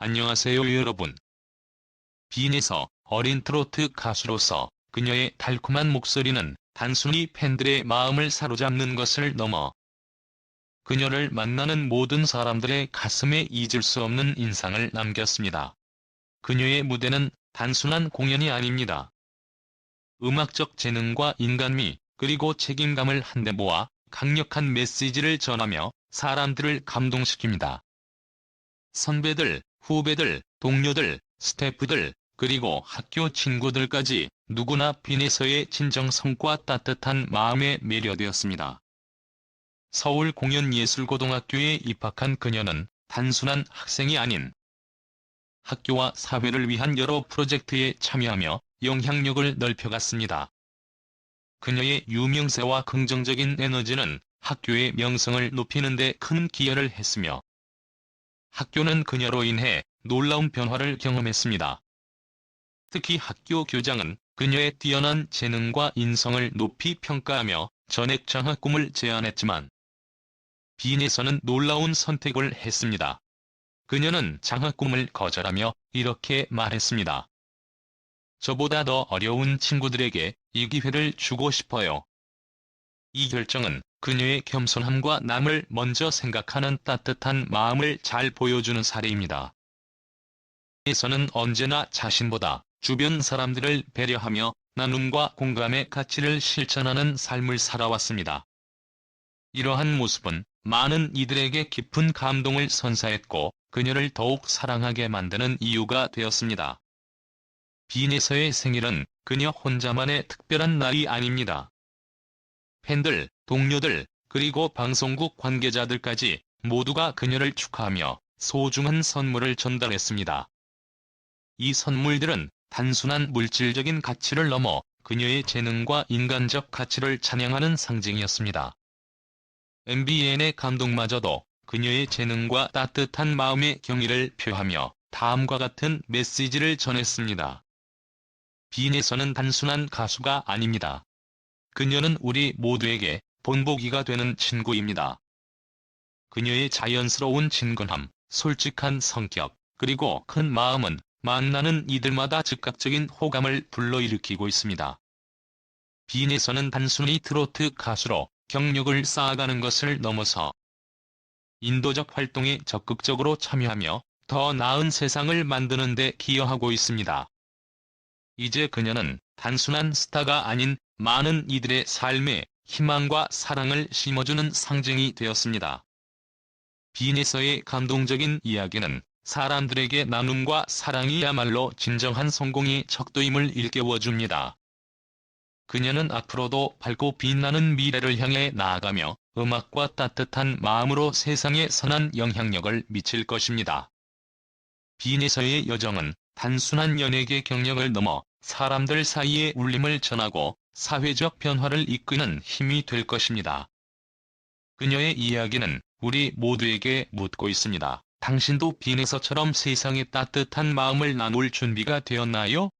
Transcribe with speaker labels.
Speaker 1: 안녕하세요 여러분. 빈에서 어린 트로트 가수로서 그녀의 달콤한 목소리는 단순히 팬들의 마음을 사로잡는 것을 넘어 그녀를 만나는 모든 사람들의 가슴에 잊을 수 없는 인상을 남겼습니다. 그녀의 무대는 단순한 공연이 아닙니다. 음악적 재능과 인간미, 그리고 책임감을 한데 모아 강력한 메시지를 전하며 사람들을 감동시킵니다. 선배들, 후배들, 동료들, 스태프들, 그리고 학교 친구들까지 누구나 빈에서의 진정성과 따뜻한 마음에 매료되었습니다. 서울 공연예술고등학교에 입학한 그녀는 단순한 학생이 아닌 학교와 사회를 위한 여러 프로젝트에 참여하며 영향력을 넓혀갔습니다. 그녀의 유명세와 긍정적인 에너지는 학교의 명성을 높이는 데 큰 기여를 했으며 학교는 그녀로 인해 놀라운 변화를 경험했습니다. 특히 학교 교장은 그녀의 뛰어난 재능과 인성을 높이 평가하며 전액 장학금을 제안했지만 빈에서는 놀라운 선택을 했습니다. 그녀는 장학금을 거절하며 이렇게 말했습니다. 저보다 더 어려운 친구들에게 이 기회를 주고 싶어요. 이 결정은 그녀의 겸손함과 남을 먼저 생각하는 따뜻한 마음을 잘 보여주는 사례입니다. 에서는 언제나 자신보다 주변 사람들을 배려하며 나눔과 공감의 가치를 실천하는 삶을 살아왔습니다. 이러한 모습은 많은 이들에게 깊은 감동을 선사했고 그녀를 더욱 사랑하게 만드는 이유가 되었습니다. 빈에서의 생일은 그녀 혼자만의 특별한 날이 아닙니다. 팬들, 동료들, 그리고 방송국 관계자들까지 모두가 그녀를 축하하며 소중한 선물을 전달했습니다. 이 선물들은 단순한 물질적인 가치를 넘어 그녀의 재능과 인간적 가치를 찬양하는 상징이었습니다. MBN의 감독마저도 그녀의 재능과 따뜻한 마음의 경의를 표하며 다음과 같은 메시지를 전했습니다. 빈에서는 단순한 가수가 아닙니다. 그녀는 우리 모두에게 본보기가 되는 친구입니다. 그녀의 자연스러운 친근함, 솔직한 성격, 그리고 큰 마음은 만나는 이들마다 즉각적인 호감을 불러일으키고 있습니다. 빈에서는 단순히 트로트 가수로 경력을 쌓아가는 것을 넘어서 인도적 활동에 적극적으로 참여하며 더 나은 세상을 만드는 데 기여하고 있습니다. 이제 그녀는 단순한 스타가 아닌 많은 이들의 삶에 희망과 사랑을 심어주는 상징이 되었습니다. 빈에서의 감동적인 이야기는 사람들에게 나눔과 사랑이야말로 진정한 성공의 척도임을 일깨워줍니다. 그녀는 앞으로도 밝고 빛나는 미래를 향해 나아가며 음악과 따뜻한 마음으로 세상에 선한 영향력을 미칠 것입니다. 빈에서의 여정은 단순한 연예계 경력을 넘어 사람들 사이에 울림을 전하고 사회적 변화를 이끄는 힘이 될 것입니다. 그녀의 이야기는 우리 모두에게 묻고 있습니다. 당신도 빈에서처럼 세상에 따뜻한 마음을 나눌 준비가 되었나요?